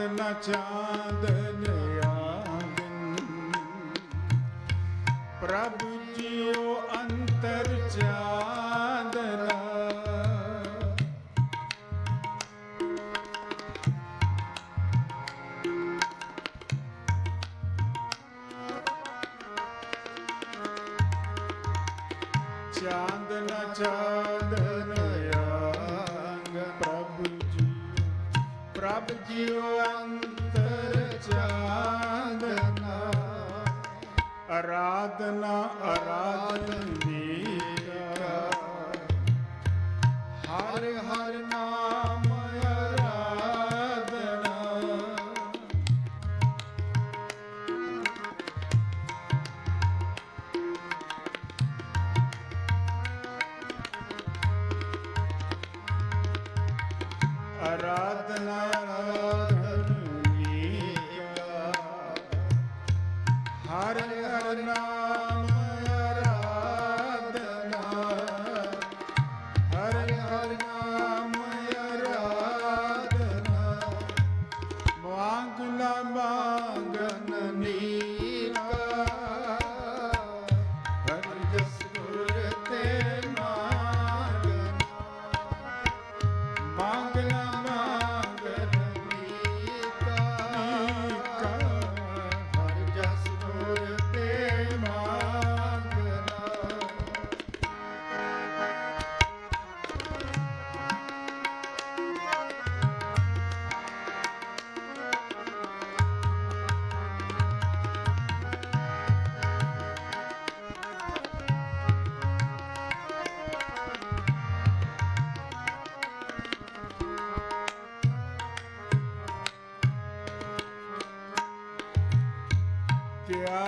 ਚਾਂਦ ਨਾ ਚਾਂਦਨ ਆਵਨ ਅੰਤਰ ਚਾਂਦ ਆਰਾਧਨਾ ਆਰਾਧਨ ਦੀ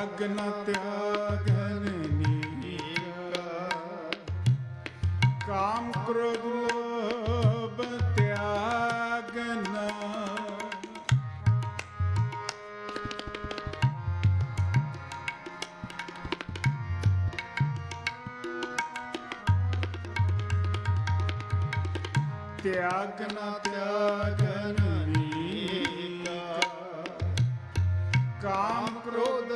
ਅਗ ਕਾਮ ਕ੍ਰੋਧ ਲੋਭ ਤਿਆਗਨ। ਤਿਆਗਨ ਤਿਆਗਨ ਕਾਮ ਕ੍ਰੋਧ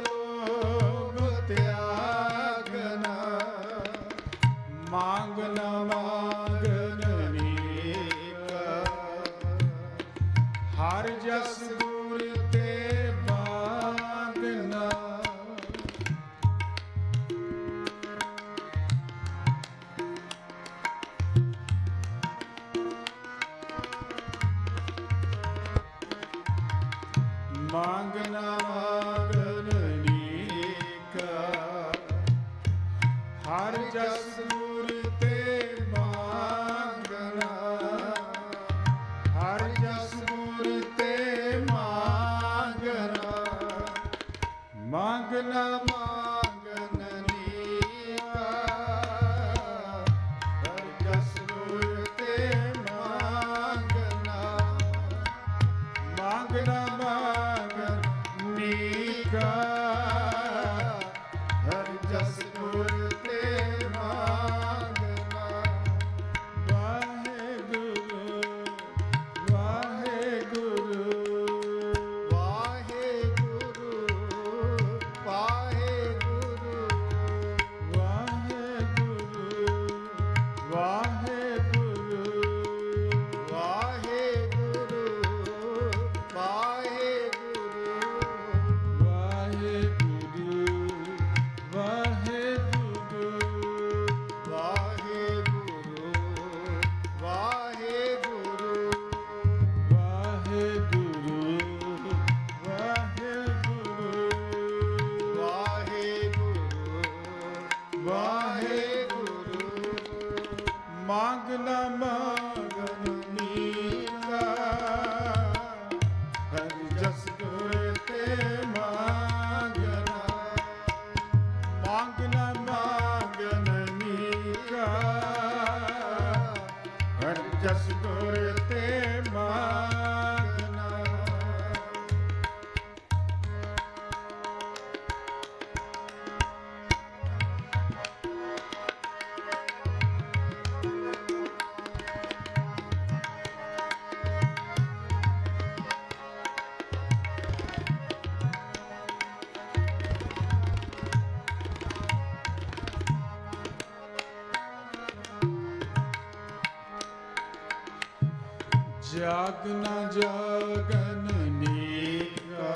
ਜਾਗ ਨਾ ਜਾਗਨ ਨੀਕਾ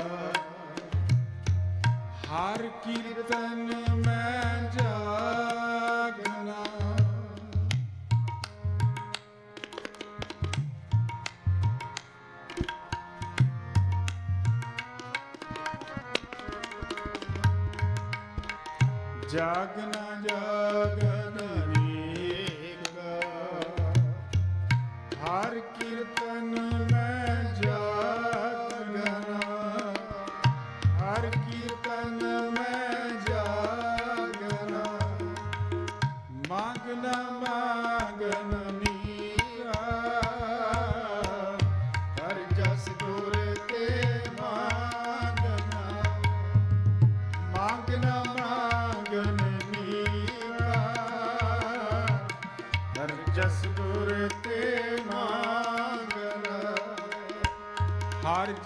ਹਰ ਕੀਰਤਨ ਮੈਂ ਜਾਗਨਾ। ਜਾਗਨਾ ਜਾਗਨ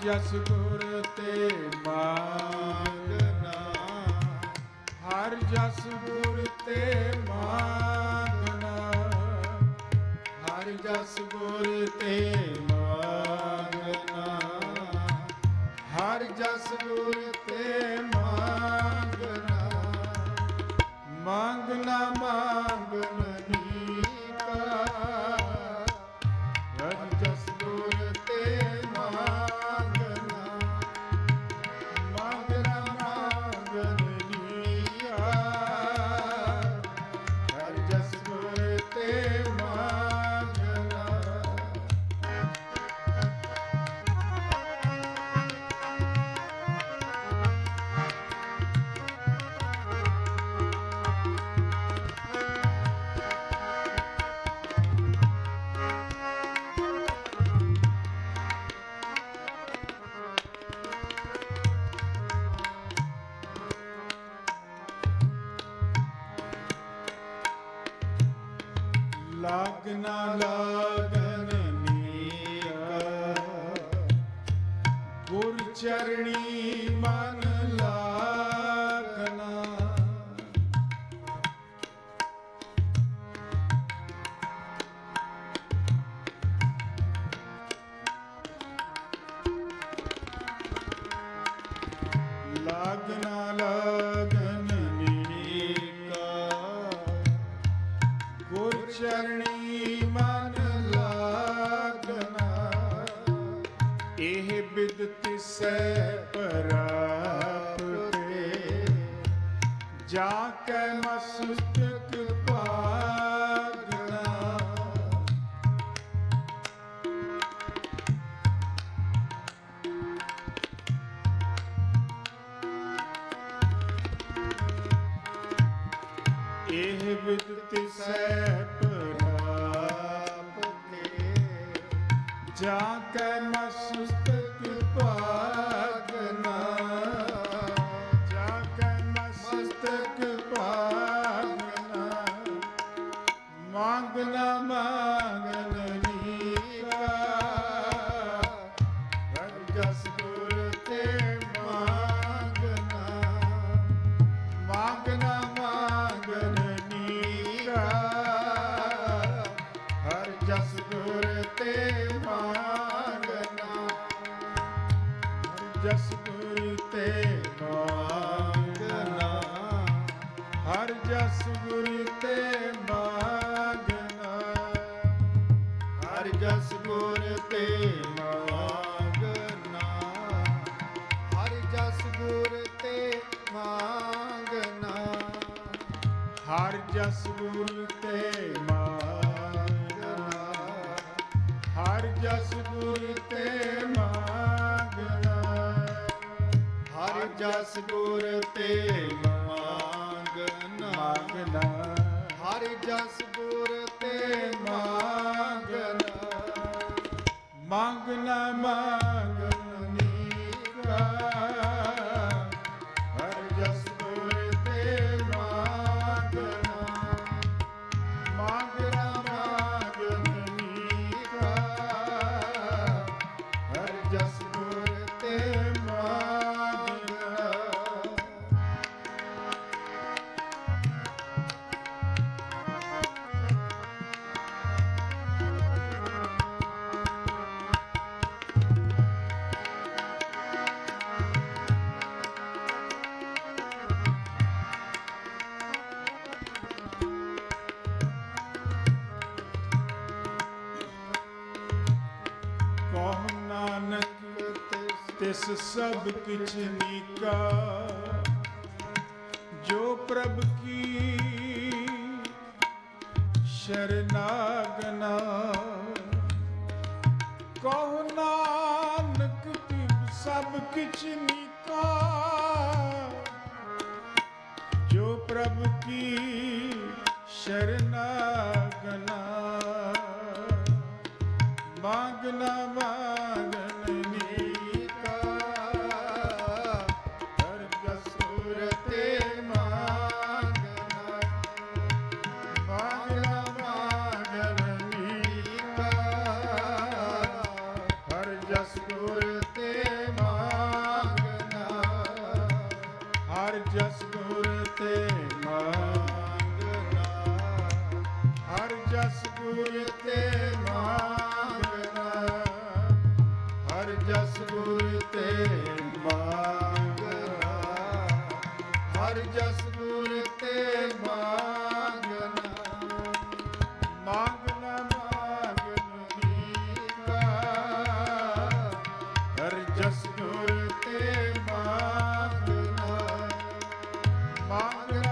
ਜਸ ਗੁਰ ਤੇ ਮੰਗਨਾ ਹਰ ਜਸ ਗੁਰ ਤੇ ਮੰਗਨਾ ਹਰ ਜਸ ਗੁਰ ਤੇ ਲਾਗਨਾ ਲਾਗਨ ਨੀਆ ਗੁਰ ਚਰਣੀ ਇਹ ਵਿਦ ਤਿਸੈ ਪ੍ਰਾਪਤੇ ਜਾ ਕੇ ਮਸਤਕ ਪਾਗਨਾ ਜਾ ਕੇ ਮਸਤਕ ਪਾਗਨਾ ਮੰਗਨਾ ਮੰਗਨ ਜਸ ਗੁਰ ਤੇ ਮਾਗਨਾ ਹਰ ਜਸ ਤੇ ਮਾਗਨਾ ਹਰ ਜਸ ਗੁਰ ਤੇ ਮਾਗਨਾ ਮੰਗ ਨਾ ਮੰਗ ਨਾਨਕ, ਤਿਸ ਸਭ ਕਿਛ ਨੀਕਾ। ਜੋ ਪ੍ਰਭ ਕੀ ਸ਼ਰਨਾਗਨਾ, ਕਹੁ ਨਾਨਕ, ਤਿਵ ਸਭ ਕਿਛ ਨੀਕਾ। ਜੋ ਪ੍ਰਭ ਕੀ ਸ਼ਰਨਾਗਨਾ ਮੰਗਨਾ ਮਾ માંગ